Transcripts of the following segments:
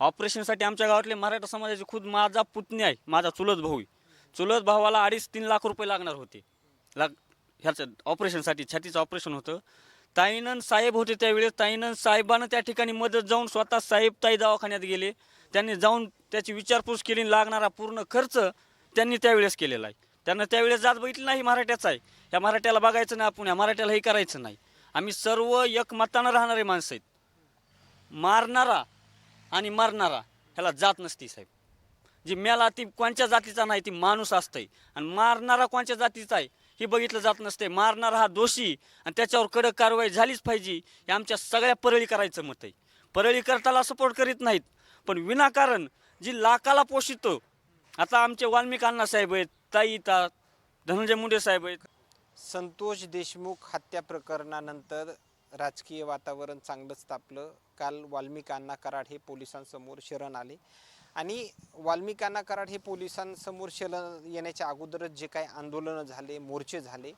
ऑपरेशनसाठी आमच्या गावातले मराठा समाजाचे खुद माझा पुतणी आहे माझा चुलत भाऊ आहे. चुलत भावाला अडीच तीन लाख रुपये लागणार होते. लाग ह्याचं ऑपरेशनसाठी छातीचं ऑपरेशन होतं. ताईनंद साहेब होते त्यावेळेस. ताईनंद साहेबानं त्या ठिकाणी मदत जाऊन स्वतः साहेब ताई दवाखान्यात गेले. त्यांनी जाऊन त्याची विचारपूस केली आणि लागणारा पूर्ण खर्च त्यांनी त्यावेळेस केलेला आहे. त्यांना त्यावेळेस जात बघितलं नाही मराठ्याचा आहे. या मराठ्याला बघायचं नाही आपण या मराठ्याला हे करायचं नाही. आम्ही सर्व एकमतानं राहणारे माणसं आहेत. मारणारा आणि मरणारा ह्याला जात नसते साहेब. जी मेला ती कोणत्या जातीचा नाही ती माणूस असतंय. आणि मारणारा कोणत्या जातीचा आहे हे बघितलं जात नसते मारणारा हा दोषी आणि त्याच्यावर कडक कारवाई झालीच पाहिजे हे आमच्या सगळ्या परळी करायचं मत आहे. परळी करताला सपोर्ट करीत नाहीत. पण विनाकारण जी लाकाला पोषितो आता आमचे वाल्मिक अण्णा साहेब आहेत ताई धनंजय मुंडे साहेब आहेत. संतोष देशमुख हत्या प्रकरणानंतर राजकीय वातावरण चांगलंच तापलं. काल वाल्मिकांना कराड हे पोलिसांसमोर शरण आले. आणि वाल्मिकांना कराड हे पोलिसांसमोर शरण येण्याच्या अगोदरच जे काही आंदोलनं झाले मोर्चे झाले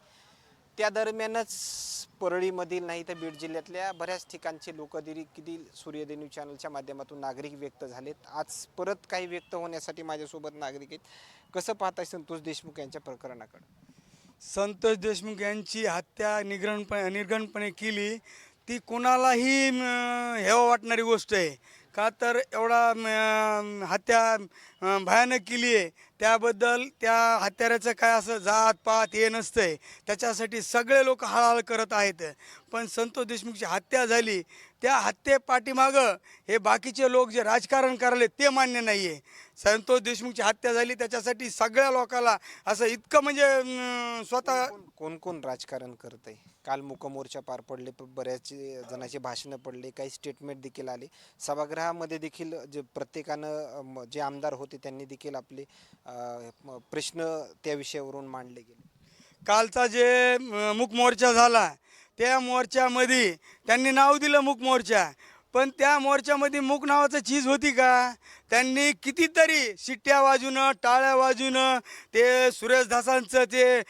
त्या दरम्यानच परळीमधील नाही तर बीड जिल्ह्यातल्या बऱ्याच ठिकाणचे लोक किती सूर्यदे न्यूज चॅनलच्या माध्यमातून नागरिक व्यक्त झालेत. आज परत काही व्यक्त होण्यासाठी माझ्यासोबत नागरिक आहेत. कसं पाहताय संतोष देशमुख यांच्या प्रकरणाकडे? संतोष देशमुख यांची हत्या निग्रणपणे निर्घणपणे केली ती कोणालाही हेवा वाटणारी गोष्ट आहे. का तर एवढा हत्या भयानक केली आहे. त्याबद्दल त्या हत्याऱ्याचं काय असं जात पात हे नसतंय. त्याच्यासाठी सगळे लोक हळहळ करत आहेत. पण संतोष देशमुखची हत्या झाली. त्या हत्ये पाठीमागं हे बाकीचे लोक जे राजकारण करायले ते मान्य नाही आहे संतोष देशमुखची हत्या झाली त्याच्यासाठी सगळ्या लोकाला असं इतकं म्हणजे स्वतः कोण- कोण राजकारण करत आहे काल मुकमोर्चा पार पडले बऱ्याच जणांचे भाषणं पडले काही स्टेटमेंट देखील आले. सभागृहामध्ये देखील जे प्रत्येकानं जे आमदार होते त्यांनी देखील आपले प्रश्न त्या विषयावरून मांडले गेले. कालचा जे मोर्चा झाला त्या मोर्चामध्ये त्यांनी नाव दिलं मूक मोर्चा पण त्या मोर्चामध्ये मूक नावाचं चीज होती का? त्यांनी कितीतरी शिट्ट्या वाजूनं टाळ्या वाजूनं ते सुरेश दासांचं ते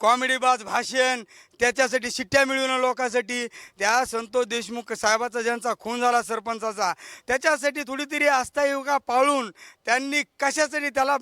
कॉमेडीबाज भाषण त्याच्यासाठी शिट्ट्या मिळवणं लोकांसाठी. त्या संतोष देशमुख साहेबाचा ज्यांचा खून झाला सरपंचाचा त्याच्यासाठी थोडी तरी आस्थायुगा पाळून त्यांनी कशासाठी त्याला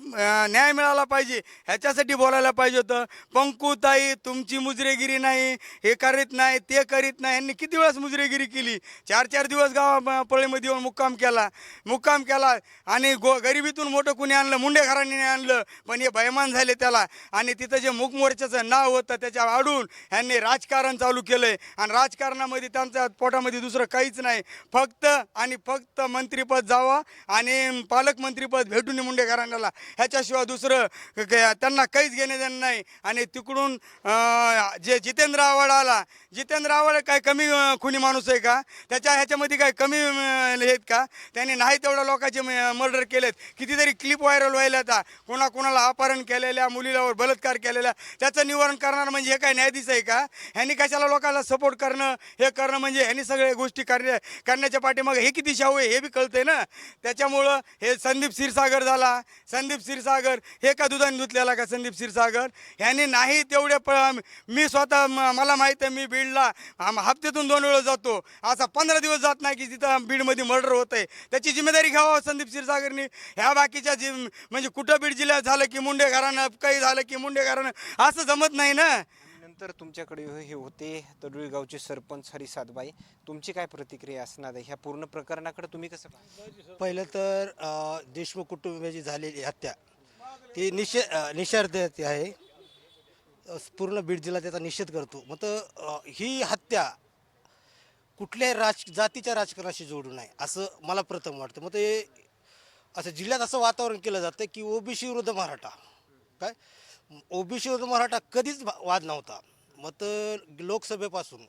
न्याय मिळाला पाहिजे ह्याच्यासाठी बोलायला पाहिजे होतं. पंकुताई तुमची मुजरेगिरी नाही हे करीत नाही ते करीत नाही यांनी किती वेळेस मुजरेगिरी केली? चार चार दिवस गावा पळीमध्ये येऊन मुक्काम केला. मुक्काम केला आणि गो गरिबीतून मोठं कुणी आणलं मुंडे घराण्याने आणलं पण हे बैमान झाले त्याला. आणि तिथं जे मुकमोर्चाचं नाव होतं त्याच्या आडून ह्यांनी राजकारण चालू केलंय. आणि राजकारणामध्ये त्यांच्या पोटामध्ये दुसरं काहीच नाही. फक्त आणि फक्त मंत्रीपद जावा आणि पालकमंत्रीपद भेटून ये मुंडे घराण्याला ह्याच्याशिवाय दुसरं त्यांना काहीच घेणे देणं नाही. आणि तिकडून जे जितेंद्र आव्हाड आला जितेंद्र आव्हाड काय कमी खुनी माणूस आहे का? त्याच्या ह्याच्यामध्ये काय कमी हे आहेत का? त्यांनी नाही तेवढ्या लोकांचे मर्डर केलेत कितीतरी क्लिप व्हायरल व्हायला आता. कोणा कोणाला अपहरण केलेल्या मुलीलावर बलात्कार केलेला त्याचं निवारण करणार म्हणजे हे काय न्यायाधीश आहे का? ह्यांनी कशाला लोकांना सपोर्ट करणं? हे करणं म्हणजे ह्यांनी सगळ्या गोष्टी करण्या करण्याच्या पाठीमागे हे किती शाहू आहे हे बी कळतंय ना? त्याच्यामुळं हे संदीप क्षीरसागर झाला. संदीप क्षीरसागर हे का दुधाने धुतलेला का संदीप क्षीरसागर? ह्यांनी नाही तेवढे प मी स्वतः मला माहीत आहे मी बीडला हप्त्यातून दोन वेळा जातो. असा पंधरा दिवस जात नाही की तिथं बीडमध्ये मर्डर होत आहे त्याची जिम्मेदारी घ्यावं संदीप क्षीरसागरनी ह्या बाकीच्या जि म्हणजे कुठं बीड जिल्ह्यात झालं की मुंडे घराणं काही झालं की मुंडे घराणं असं जमत नाही ना? नंतर तुमच्याकडे हे होते तडुळी गावचे सरपंच हरी सातबाई तुमची काय प्रतिक्रिया असणार आहे? ह्या पूर्ण प्रकरणाकडे तुम्ही कसं पाहता? पहिलं तर अ, देशमुख कुटुंबियाची झालेली हत्या. ती निषे अ, निषेधार्थ आहे. अ, पूर्ण बीड जिल्हा त्याचा निषेध करतो. मग तर अ, ही हत्या कुठल्याही राज जातीच्या राजकारणाशी जोडू नये असं मला प्रथम वाटतं. मग ते असं जिल्ह्यात असं वातावरण केलं जातं की ओबीसी विरुद्ध मराठा. काय? ओबीसी विरुद्ध मराठा कधीच भा- वाद नव्हता. मग तर लोकसभेपासून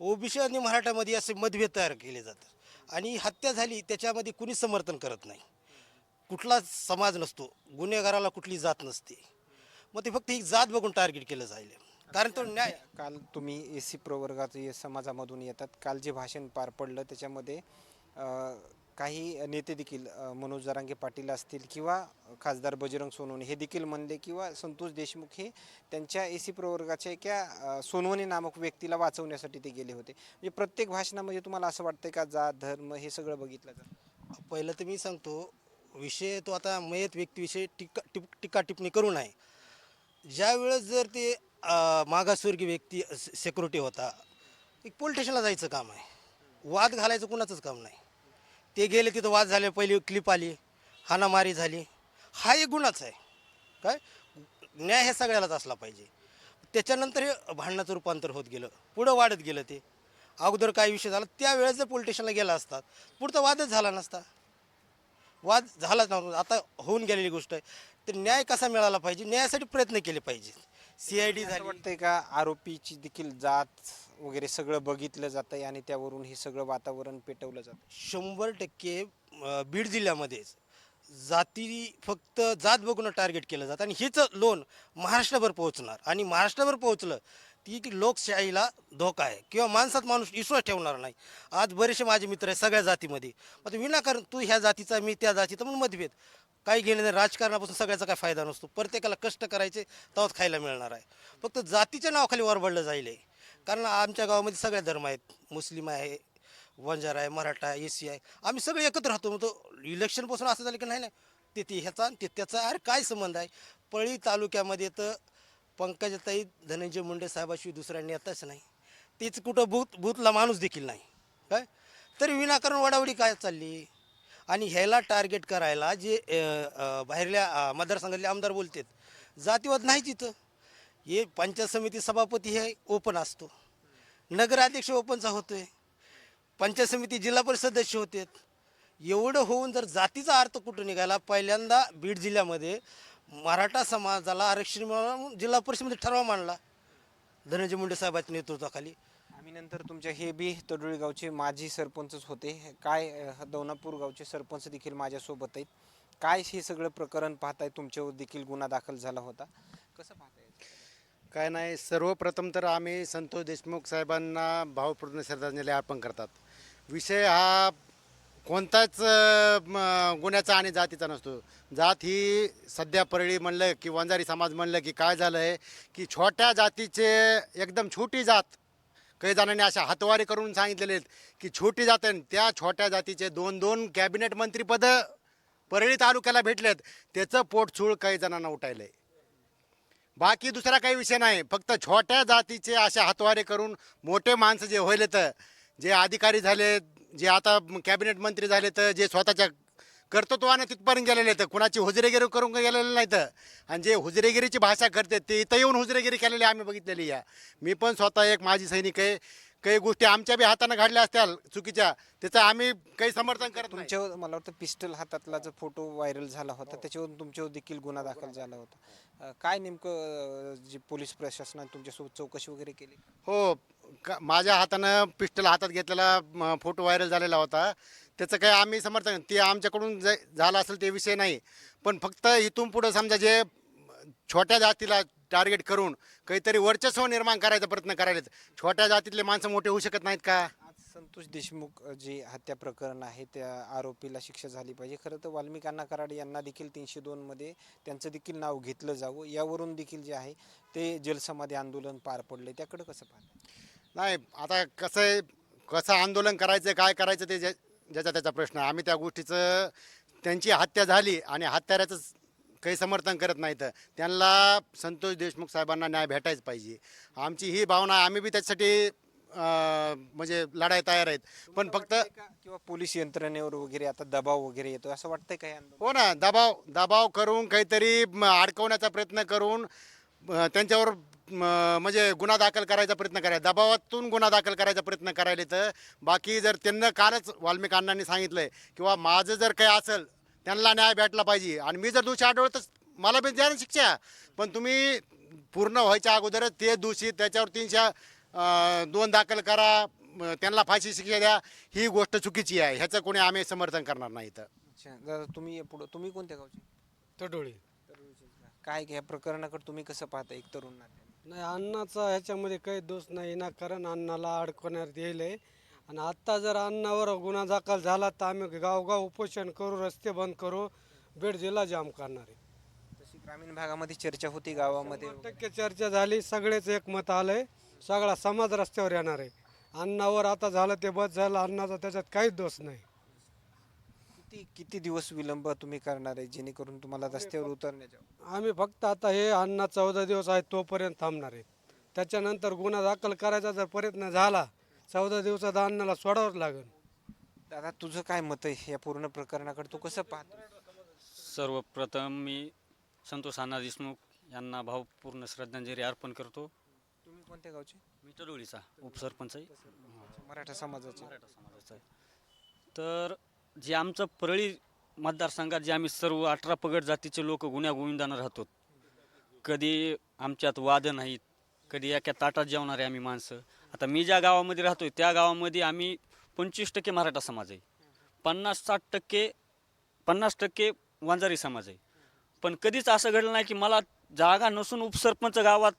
ओबीसी आणि मराठामध्ये असे मतभेद तयार केले जातात. आणि हत्या झाली त्याच्यामध्ये कुणी समर्थन करत नाही. कुठला समाज नसतो गुन्हेगाराला कुठली जात नसते. मग ते फक्त ही जात बघून टार्गेट केलं जाईल कारण तो न्याय काल तुम्ही ए सी प्रवर्गात या समाजामधून येतात. काल जे भाषण पार पडलं त्याच्यामध्ये अ, काही नेते देखील अ, मनोज जरांगे पाटील असतील किंवा खासदार बजरंग सोनवणे हे देखील म्हणले किंवा संतोष देशमुख हे त्यांच्या ए सी प्रवर्गाच्या एका अ, सोनवणे नामक व्यक्तीला वाचवण्यासाठी ते गेले होते. म्हणजे प्रत्येक भाषणामध्ये तुम्हाला असं वाटतंय का जात धर्म हे सगळं बघितलं जातं? पहिलं तर मी सांगतो विषय तो आता मयत व्यक्तीविषयी टीका टिप टीका टिप्पणी करू नये. ज्यावेळेस जर ते मागासवर्गीय व्यक्ती सेक्युरिटी होता. एक पोलीस स्टेशनला जायचं काम आहे. वाद घालायचं कुणाचंच काम नाही. ते गेले तिथं वाद झाले पहिली क्लिप आली हाणामारी झाली. हा एक गुन्हाच आहे. काय? न्याय हे सगळ्यालाच असला पाहिजे. त्याच्यानंतर हे भांडणाचं रूपांतर होत गेलं. पुढं वाढत गेलं ते. अगोदर काय विषय झाला? त्यावेळेस जर पोलीस स्टेशनला गेला असतात पुढचा वादच झाला नसता. वाद झालाच नव्हता. आता होऊन गेलेली गोष्ट आहे. तर न्याय कसा मिळाला पाहिजे? न्यायासाठी प्रयत्न केले पाहिजेत. सी आय डी असं झाली. वाटतंय का आरोपीची देखील जात वगैरे सगळं बघितलं जातंय आणि त्यावरून हे सगळं वातावरण पेटवलं जातं शंभर टक्के अं, बीड जिल्ह्यामध्येच जाती फक्त जात बघून टार्गेट केलं जातं आणि हेच लोन महाराष्ट्रभर पोहोचणार. आणि महाराष्ट्रभर पोहोचलं ती ती लोकशाहीला धोका आहे. किंवा माणसात माणूस विश्वास ठेवणार नाही. आज बरेचसे माझे मित्र आहेत सगळ्या जातीमध्ये. आता विनाकारण तू ह्या जातीचा मी त्या जातीचा म्हणून मतभेद. काही घेणे नाही राजकारणापासून सगळ्याचा काय फायदा नसतो. प्रत्येकाला कष्ट करायचे तेव्हाच खायला मिळणार आहे. फक्त जातीच्या नावाखाली वरबडलं जाईल आहे कारण आमच्या गावामध्ये सगळे धर्म आहेत. मुस्लिम आहे वंजार आहे मराठा आहे एसी आहे. आम्ही सगळे एकत्र राहतो. मग तो इलेक्शनपासून असं झालं की नाही नाही. तिथे ह्याचा आणि ते त्याचा. अरे काय संबंध आहे? पळी तालुक्यामध्ये तर पंकजाताई धनंजय मुंडे साहेबाशिवाय दुसऱ्या नेताच नाही. तेच कुठं भूत भूतला माणूस देखील नाही. काय? तरी विनाकारण वडावडी काय चालली? आणि ह्याला टार्गेट करायला जे बाहेरल्या मतदारसंघातले आमदार बोलतात जातीवाद नाही तिथं हे पंचायत समिती सभापती हे ओपन असतो. नगराध्यक्ष ओपनचा होतो आहे पंचायत समिती जिल्हा परिषद सदस्य होते एवढं होऊन जर जातीचा अर्थ कुठं निघाला पहिल्यांदा बीड जिल्ह्यामध्ये मराठा समाजाला आरक्षण मिळालं म्हणून जिल्हा परिषदेमध्ये ठराव मांडला. धनंजय मुंडे साहेबांच्या नेतृत्वाखाली. आम्ही नंतर तुमच्या हे बी तडोळी गावचे माजी सरपंचच होते. काय अ, दौनापूर गावचे सरपंच देखील माझ्यासोबत आहेत. काय हे सगळं प्रकरण पाहताय? तुमच्यावर देखील गुन्हा दाखल झाला होता. कसं पाहताय? काय नाही सर्वप्रथम तर आम्ही संतोष देशमुख साहेबांना भावपूर्ण श्रद्धांजली अर्पण करतात. विषय हा कोणताच अ, म, गुन्ह्याचा आणि जातीचा नसतो. जात ही सध्या परळी म्हणलं की वंजारी समाज म्हणलं की काय झालं आहे की छोट्या जातीचे एकदम छोटी जात काही जणांनी अशा हातवारे करून सांगितलेले आहेत की छोटी जात त्या छोट्या जातीचे दोन दोन कॅबिनेट मंत्रीपदं परळी तालुक्याला भेटलेत त्याचं पोटचूळ काही जणांना उठायलं आहे बाकी दुसरा काही विषय नाही. फक्त छोट्या जातीचे असे हातवारे करून मोठे माणसं जे होईल तर जे अधिकारी झाले जे आता कॅबिनेट मंत्री झाले तर जे स्वतःच्या कर्तृत्वाने तिथपर्यंत गेलेले तर कुणाची हुजरेगिरी करून गेलेले नाहीत आणि जे हुजरेगिरीची भाषा करते ते इथं येऊन हुजरेगिरी केलेली आम्ही बघितलेली या मी पण स्वतः एक माजी सैनिक आहे. काही गोष्टी आमच्या बी हाताने घडल्या असत्याल चुकीच्या. त्याचं आम्ही काही समर्थन करत तुमच्यावर मला वाटतं पिस्टल हातातला जो फोटो व्हायरल झाला होता त्याच्यावरून तुमच्यावर देखील गुन्हा दाखल झाला होता. काय नेमकं जे पोलीस प्रशासनाने तुमच्यासोबत चौकशी वगैरे केली? हो का माझ्या हातानं पिस्टल हातात घेतलेला फोटो व्हायरल झालेला होता. त्याचं काही आम्ही समर्थन ते आमच्याकडून जे झालं असेल ते विषय नाही. पण फक्त इथून पुढं समजा जे छोट्या जातीला टार्गेट करून काहीतरी वर्चस्व निर्माण करायचा प्रयत्न करायला छोट्या जातीतले माणसं मोठे होऊ शकत नाहीत का? आज संतोष देशमुख जे हत्या प्रकरण आहे त्या आरोपीला शिक्षा झाली पाहिजे. खरं तर वाल्मिक अण्णा कराड यांना देखील तीनशे दोनमध्ये त्यांचं देखील नाव घेतलं जावं. यावरून देखील जे आहे ते जलसमाधी आंदोलन पार पडले त्याकडे कसं पाहता नाही आता कसं कसं आंदोलन करायचं काय करायचं ते ज्याचा त्याचा प्रश्न आहे. आम्ही त्या गोष्टीचं त्यांची हत्या झाली आणि हत्याऱ्याचं काही समर्थन करत नाहीत त्यांना संतोष देशमुख साहेबांना न्याय भेटायच पाहिजे. आमची ही भावना. आम्ही बी त्याच्यासाठी म्हणजे लढाई तयार आहेत. पण फक्त किंवा पोलीस यंत्रणेवर वगैरे आता दबाव वगैरे येतो. असं वाटतंय का हे ना. दबाव दबाव करून काहीतरी अडकवण्याचा प्रयत्न करून त्यांच्यावर म्हणजे गुन्हा दाखल करायचा प्रयत्न करायचा. दबावातून गुन्हा दाखल करायचा प्रयत्न करायला तर बाकी जर त्यांना कालच वाल्मिक अण्णांनी सांगितलंय किंवा माझं जर काही असेल त्यांना न्याय भेटला पाहिजे. आणि मी जर दोषी आढळलो तर मला बी द्या ना शिक्षा. पण तुम्ही पूर्ण व्हायच्या अगोदरच ते दोषी त्याच्यावर तीनशे दोन दाखल करा. म, त्यांना फाशी शिक्षा द्या. ही गोष्ट चुकीची आहे. ह्याचं कोणी आम्ही समर्थन करणार नाही तर तुम्ही पुढं तुम्ही कोणत्या गावचे? तडोळी. काय ह्या प्रकरणाकडे तुम्ही कसं पाहता एक तरुण नात्याने? नाही अण्णाचा ह्याच्यामध्ये काही दोष नाही ना कारण अण्णाला अडकवण्यात येईल आहे. आणि आत्ता जर अण्णावर गुन्हा दाखल झाला तर आम्ही गावगाव उपोषण करू रस्ते बंद करू बेड जिल्हा जाम करणार आहे. तशी ग्रामीण भागामध्ये चर्चा होती गावामध्ये? शंभर टक्के चर्चा झाली सगळेच एकमत आलंय सगळा समाज रस्त्यावर येणार आहे. अण्णावर आता झालं ते बस झालं अण्णाचा त्याच्यात काहीच दोष नाही. किती किती दिवस विलंब तुम्ही करणार आहे? जेणेकरून तुम्हाला रस्त्यावर उतरण्याच्या आम्ही फक्त आता हे अण्णा चौदा दिवस आहे तोपर्यंत थांबणार आहे. त्याच्यानंतर गुन्हा दाखल करायचा जर प्रयत्न झाला चौदा दिवसात अण्णाला सोडावंच लागेल. दादा तुझं काय मत आहे? या पूर्ण प्रकरणाकडे तू कसं पाहतो सर्वप्रथम मी संतोष अण्णा देशमुख यांना भावपूर्ण श्रद्धांजली अर्पण करतो. तुम्ही कोणत्या गावचे? मी टडोळीचा उपसरपंच आहे. मराठा समाजाचे. मराठा समाजाचा आहे. तर जे आमचं परळी मतदारसंघात जे आम्ही सर्व अठरा पगड जातीचे लोक गुन्ह्यागोविंदानं राहतो. कधी आमच्यात वाद नाहीत कधी एका ताटात जेवणारे आम्ही माणसं. आता मी ज्या गावामध्ये राहतोय त्या गावामध्ये आम्ही पंचवीस टक्के मराठा समाज आहे. पन्नास साठ टक्के पन्नास टक्के वंजारी समाज आहे. पण कधीच असं घडलं नाही की मला जागा नसून उपसरपंच गावात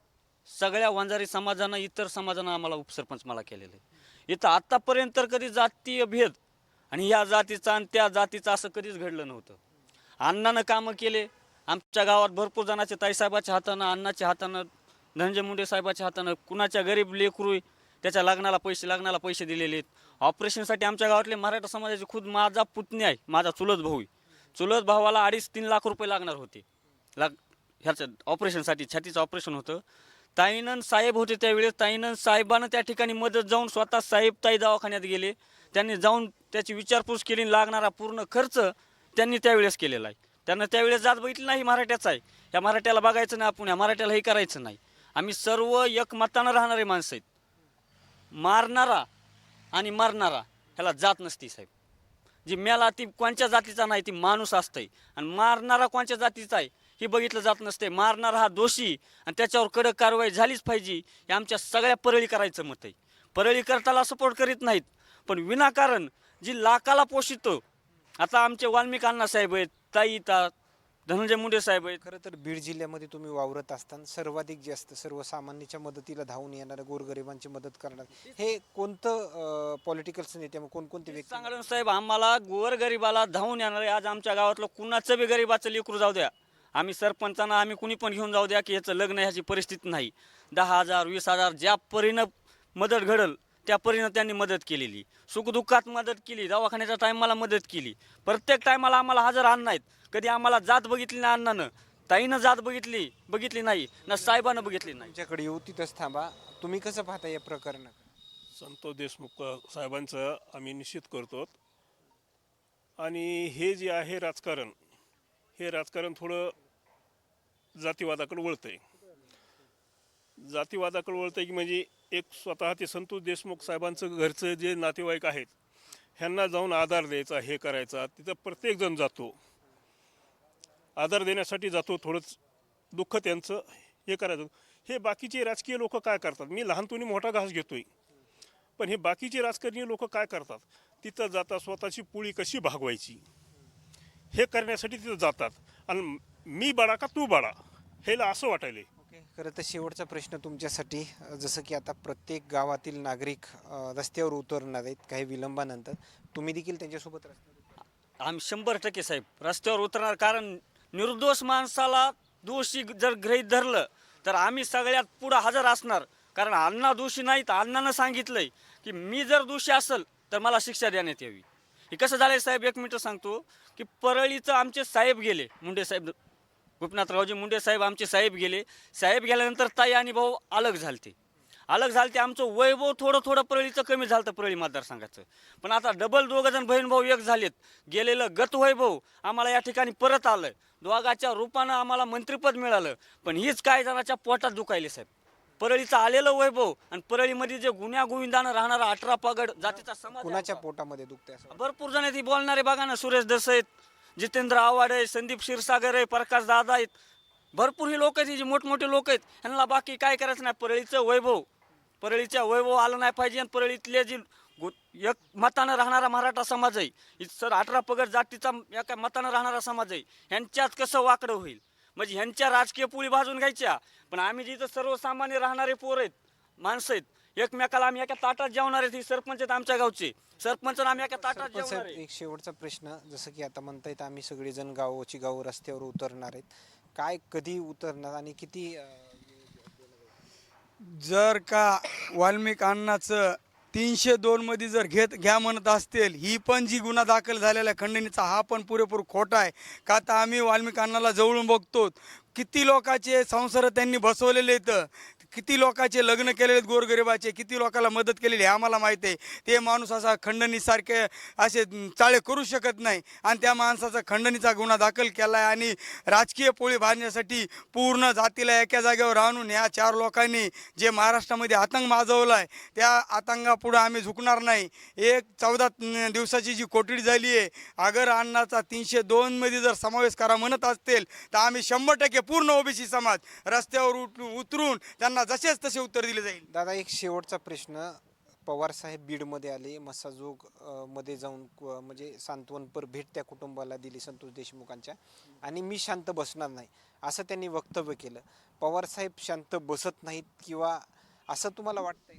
सगळ्या वंजारी समाजानं इतर समाजानं आम्हाला उपसरपंच मला केलेलं. आहे इथं आत्तापर्यंत तर कधी जातीय भेद आणि या जातीचा आणि त्या जातीचं असं कधीच घडलं नव्हतं. अण्णानं कामं केले आमच्या गावात भरपूर जणाचे ताईसाहेबाच्या हातानं अण्णाच्या हातानं धनंजय मुंडे साहेबाच्या हातानं कुणाच्या गरीब लेकरू त्याच्या लग्नाला पैसे लग्नाला पैसे दिलेले आहेत. ऑपरेशनसाठी आमच्या गावातले मराठा समाजाचे खुद माझा पुतणी आहे माझा चुलत भाऊ आहे. चुलत भावाला अडीच तीन लाख रुपये लागणार होते. लाग ह्याचं ऑपरेशनसाठी छातीचं ऑपरेशन होतं. ताईनन साहेब होते त्यावेळेस ताईनन साहेबानं त्या ठिकाणी मदत जाऊन स्वतः साहेब ताई दवाखान्यात गेले. त्यांनी जाऊन त्याची विचारपूस केली लागणारा पूर्ण खर्च त्यांनी त्यावेळेस केलेला आहे. त्यांना त्यावेळेस जात बघितली नाही मराठ्याचा आहे. या मराठ्याला बघायचं नाही आपण या मराठ्याला हे करायचं नाही. आम्ही सर्व एकमतानं राहणारे माणसं आहेत. मारणारा आणि मरणारा ह्याला जात नसती साहेब. जी मेला ती कोणत्या जातीचा नाही ती माणूस असतंय. आणि मारणारा कोणत्या जातीचा आहे हे बघितलं जात नसते मारणारा हा दोषी आणि त्याच्यावर कडक कारवाई झालीच पाहिजे हे आमच्या सगळ्या परळी करायचं मत आहे. परळी करताला सपोर्ट करीत नाहीत. पण विनाकारण जी लाकाला पोषितो आता आमचे वाल्मिक अण्णा साहेब आहेत ताई ता धनंजय मुंडे साहेब आहेत. खरं तर बीड जिल्ह्यामध्ये तुम्ही वावरत असताना सर्वाधिक जास्त सर्वसामान्यांच्या मदतीला धावून येणाऱ्या गोरगरिबांची मदत करणार. हे कोणतं पॉलिटिकल्स नेते मग कोणकोणते व्यक्ती? सांगणार साहेब आम्हाला गोर गरिबाला धावून येणार आज आमच्या गावातलं कुणाचं बी गरिबाचं लेकरू जाऊ द्या. आम्ही सरपंचांना आम्ही कुणी पण घेऊन जाऊ द्या की ह्याचं लग्न ह्याची परिस्थिती नाही. दहा हजार वीस हजार ज्या परीनं मदत घडल त्या परीनं त्यांनी मदत केलेली. सुखदुःखात मदत केली. दवाखान्याच्या टायमाला मदत केली. प्रत्येक टायमाला आम्हाला हजर आण नाहीत. कधी आम्हाला जात बघितली नाही अण्णानं ताईनं जात बघितली बघितली नाही. ना साहेबानं बघितली नाही. तुमच्याकडे येऊ तिथंच थांबा. तुम्ही कसं पाहता या प्रकरणात संतोष देशमुख साहेबांचं आम्ही निश्चित करतो. आणि हे जे आहे राजकारण हे राजकारण थोडं जातीवादाकडे वळतं आहे जातीवादाकडे वळतं की म्हणजे एक स्वतः ते संतोष देशमुख साहेबांचं घरचं जे नातेवाईक आहेत ह्यांना जाऊन आधार द्यायचा हे करायचा तिथं प्रत्येकजण जातो. आधार देण्यासाठी जातो थोडंच दुःख त्यांचं हे करायचं. हे बाकीचे राजकीय लोक काय करतात? मी लहानपणी मोठा घास घेतोय. पण हे बाकीचे राजकारणी लोक काय करतात? तिथं जातात स्वतःची पुळी कशी भागवायची? हे करण्यासाठी तिथं जातात. आणि मी बाळा का तू बाळा ह्याला असं वाटायले आहे खरं तर शेवटचा प्रश्न तुमच्यासाठी जसं की आता प्रत्येक गावातील नागरिक अ, रस्त्यावर उतरणार आहेत काही विलंबानंतर. तुम्ही देखील त्यांच्यासोबत रस्त्यावर आम्ही शंभर टक्के साहेब रस्त्यावर उतरणार कारण निर्दोष माणसाला दोषी जर गृहीत धरलं तर आम्ही सगळ्यात पुढं हजर असणार. कारण अण्णा दोषी नाही तर अण्णानं सांगितलंय की मी जर दोषी असेल तर मला शिक्षा देण्यात यावी. हे कसं झालंय साहेब एक मिनिट सांगतो की परळीचं आमचे साहेब गेले मुंडे साहेब गोपीनाथरावजी मुंडे साहेब आमचे साहेब गेले. साहेब गेल्यानंतर ताई आणि भाऊ अलग झालते. अलग झालते आमचं वैभव थोडं थोडं परळीचं कमी झालं परळी मतदारसंघाचं. पण आता डबल दोघं जण बहीण भाऊ एक झालेत. गेलेलं गत वैभव आम्हाला या ठिकाणी परत आलं. दोघाच्या रूपानं आम्हाला मंत्रिपद मिळालं. पण हीच काय जणाच्या पोटात दुखायले साहेब. परळीचं आलेलं वैभव आणि परळीमध्ये जे गुन्ह्या गोविंदानं राहणारा अठरा पगड जातीचा समाज कुणाच्या. पोटामध्ये दुखते भरपूर जण ही बोलणारे बघा ना सुरेश दस आहेत जितेंद्र आव्हाड आहे संदीप क्षीरसागर आहे प्रकाश दादा आहेत. भरपूर ही लोक आहेत जी मोठमोठे लोक आहेत ह्यांना बाकी काय करायचं नाही. परळीचं वैभव. परळीच्या वैभव आलं नाही पाहिजे आणि परळीतले जी एक मतानं राहणारा मराठा समाज आहे. इ- सर अठरा पगड जातीचा एका मतानं राहणारा समाज आहे. ह्यांच्यात कसं वाकडं होईल? म्हणजे ह्यांच्या राजकीय पोळी भाजून घ्यायच्या. पण आम्ही जिथं सर्वसामान्य राहणारे पोर आहेत माणसं आहेत एकमेकाला आम्ही एका ताटात जेवणार आहेत ही सरपंच आहेत आमच्या गावचे. सरपंच आम्ही एका ताटात सरपंच जेवणार साहेब आहे एक शेवटचा प्रश्न जसं की आता म्हणतायत आम्ही सगळेजण गावोची गाव रस्त्यावर उतरणार आहेत. काय कधी उतरणार आणि किती अ, जर का वाल्मिक अण्णाचं तीनशे दोनमध्ये जर घेत घ्या म्हणत असतील ही पण जी गुन्हा दाखल झालेला आहे खंडणीचा हा पण पुरेपूर खोटा आहे. का तर आम्ही वाल्मिक अण्णाला जवळून बघतो किती लोकांचे संसार त्यांनी बसवलेले आहेत? किती लोकांचे लग्न केलेले आहेत गोरगरिबाचे किती लोकांना मदत केलेली आहे आम्हाला माहीत आहे. ते माणूस असा खंडणीसारखे असे चाळे करू शकत नाही आणि त्या माणसाचा खंडणीचा गुन्हा दाखल केला आहे आणि राजकीय पोळी भाजण्यासाठी पूर्ण जातीला एका जागेवर आणून ह्या चार लोकांनी जे महाराष्ट्रामध्ये आतंक माजवला आहे त्या आतंकापुढं आम्ही झुकणार नाही. एक चौदा दिवसाची जी कोठडी झाली आहे अगर अण्णाचा तीनशे दोनमध्ये जर समावेश करा म्हणत असतील तर आम्ही शंभर टक्के पूर्ण ओबीसी समाज रस्त्यावर उत उतरून त्यांना जसेच तसे उत्तर दिले जाईल. दादा एक शेवटचा प्रश्न. पवार साहेब बीडमध्ये आले. मसाजोग अ, मध्ये जाऊन क- म्हणजे सांत्वनपर भेट त्या कुटुंबाला दिली संतोष देशमुखांच्या. आणि मी शांत बसणार नाही असं त्यांनी वक्तव्य केलं. पवार साहेब शांत बसत नाहीत किंवा असं तुम्हाला वाटतंय?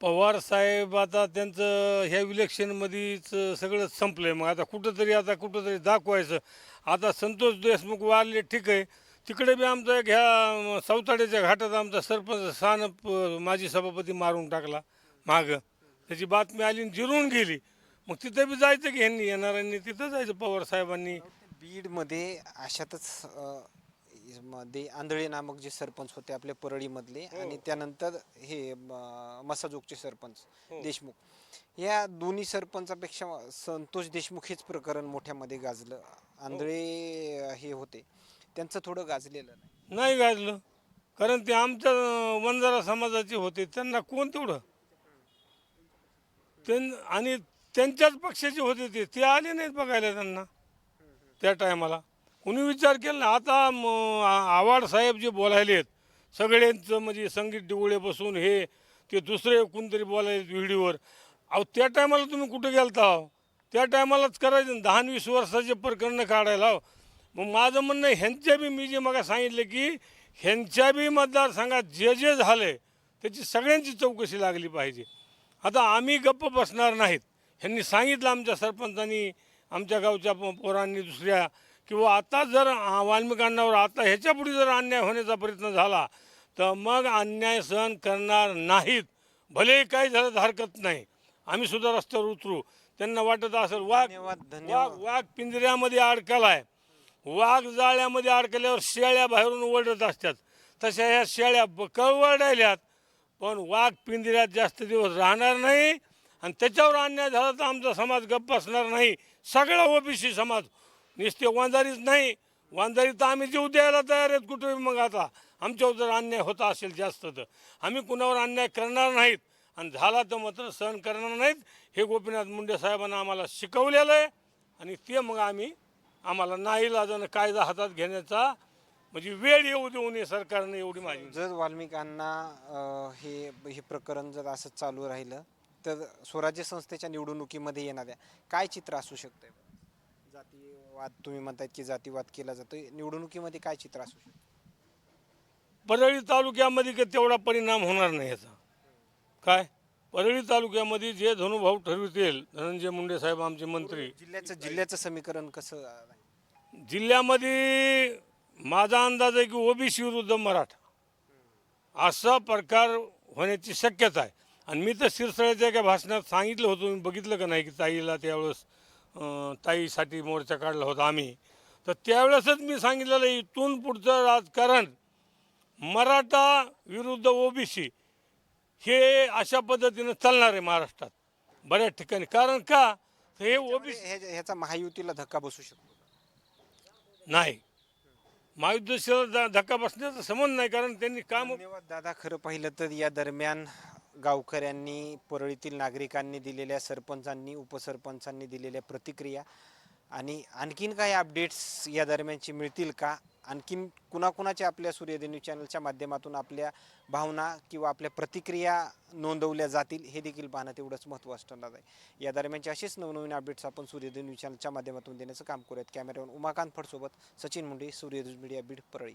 पवार साहेब आता त्यांचं ह्या इलेक्शनमध्येच सगळं संपलंय. मग आता कुठंतरी आता कुठंतरी दाखवायचं. आता संतोष देशमुख वारले ठीक आहे. तिकडे बी आमचा एक ह्या सौताड्याच्या घाटात आमचा सरपंच सानप माजी सभापती मारून टाकला मागं. त्याची बातमी आली आणि जिरून गेली. मग तिथं बी जायचं की ह्यांनी येणाऱ्यांनी तिथं जायचं पवार साहेबांनी. बीडमध्ये अशातच अ, मध्ये आंधळे नामक जे सरपंच होते आपल्या परळीमधले आणि त्यानंतर हे म, मसाजोगचे सरपंच देशमुख. या दोन्ही सरपंचापेक्षा संतोष देशमुख हेच प्रकरण मोठ्यामध्ये गाजलं. आंधळे अ, हे होते. त्यांचं थोडं गाजलेलं नाही. नाही गाजलं. कारण ते आमच्या वंजारा समाजाचे होते. त्यांना कोण तेवढं? त्यां आणि त्यांच्याच पक्षाचे होते ते. ते आले नाहीत बघायला त्यांना. त्या टायमाला. कुणी विचार केला ना आता म, आ- आव्हाड साहेब जे बोलायले आहेत सगळ्यांचं म्हणजे संगीत डिवळे बसून हे ते दुसरे कोणतरी बोलायले व्हिडिओवर. अहो त्या टायमाला तुम्ही कुठे गेलता? हो? त्या टायमालाच करायचं. दहा वीस वर्षाचे प्रकरणं काढायला. हो. मग माझं म्हणणं आहे, ह्यांच्या बी मी जे मग सांगितलं की ह्यांच्या बी मतदारसंघात जे जे झाले त्याची सगळ्यांची चौकशी लागली पाहिजे. आता आम्ही गप्प बसणार नाहीत. ह्यांनी सांगितलं आमच्या सरपंचांनी आमच्या गावच्या प- पोरांनी दुसऱ्या किंवा आता जर वाल्मिकांनावर आता ह्याच्या पुढे जर अन्याय होण्याचा प्रयत्न झाला तर मग अन्याय सहन करणार नाहीत. भले काही झालं तर हरकत नाही. आम्ही सुद्धा रस्त्यावर उतरू. त्यांना वाटत असेल वाघ धन्यवाद, वाघ पिंजऱ्यामध्ये अडकलाय. वाघ जाळ्यामध्ये अडकल्यावर शेळ्या बाहेरून ओढत असतात. तशा ह्या शेळ्या कळवडायल्यात पण वाघ पिंजऱ्यात जास्त दिवस राहणार नाही आणि त्याच्यावर अन्याय झाला तर आमचा समाज गप्प असणार नाही. सगळा ओबीसी समाज नुसते वांजारीच नाही. वांजारी तर आम्ही जीव द्यायला तयार आहेत कुठे मग आता. आमच्यावर जर अन्याय होता असेल जास्त तर. आम्ही कुणावर अन्याय करणार नाहीत आणि झाला तर मात्र सहन करणार नाहीत. हे गोपीनाथ मुंडे साहेबांना आम्हाला शिकवलेलं आहे आणि ते मग आम्ही आम्हाला नाही लाजानं कायदा हातात घेण्याचा म्हणजे वेळ येऊ देऊ नये सरकारनं एवढी माझी जर वाल्मिकांना अ, हे हे प्रकरण जर असं चालू राहिलं तर स्वराज्य संस्थेच्या निवडणुकीमध्ये येणाऱ्या काय चित्र असू शकतंय? जातीवाद तुम्ही म्हणतायत की जातीवाद केला जातोय. निवडणुकीमध्ये काय चित्र असू शकतं परळी तालुक्यामध्ये काही तेवढा परिणाम होणार नाही याचा? काय? परळी तालुक्यामध्ये जे धनुभाऊ ठरवितील धनंजय मुंडे साहेब आमचे मंत्री. जिल्ह्याचं जिल्ह्याचं समीकरण कसं? जिल्ह्यामध्ये माझा अंदाज आहे की ओबीसी विरुद्ध मराठा. असा प्रकार होण्याची शक्यता आहे. आणि मी तर शिरसाळ्याच्या एका भाषणात सांगितलं होतं मी बघितलं का नाही की ताईला त्यावेळेस ताईसाठी मोर्चा काढला होता आम्ही. तर त्यावेळेसच मी सांगितलेलं इथून पुढचं राजकारण मराठा विरुद्ध ओबीसी हे अशा पद्धतीनं चालणार आहे महाराष्ट्रात बऱ्याच ठिकाणी. कारण का? हे ओबीसी ह्या- ह्याचा महायुतीला धक्का बसू शकतो. नाही. महायुद्धाला धक्का बसण्याचा संबंध नाही कारण त्यांनी काम धन्यवाद दादा खरं पाहिलं तर या दरम्यान गावकऱ्यांनी परळीतील नागरिकांनी दिलेल्या सरपंचांनी उपसरपंचांनी दिलेल्या प्रतिक्रिया आणि आणखीन काही अपडेट्स या दरम्यानची मिळतील का? आणखीन कुणाकुणाच्या आपल्या सूर्यदे न्यूज चॅनलच्या माध्यमातून आपल्या भावना किंवा आपल्या प्रतिक्रिया नोंदवल्या जातील हे देखील पाहणं तेवढंच महत्त्वाचं ठरणार आहे. या दरम्यानचे असेच नवनवीन अपडेट्स आपण सूर्योदय न्यूज चॅनलच्या माध्यमातून देण्याचं काम करूयात. कॅमेऱ्यावर उमाकांत फडसोबत सचिन मुंडे सूर्यदूज मीडिया बीड परळी.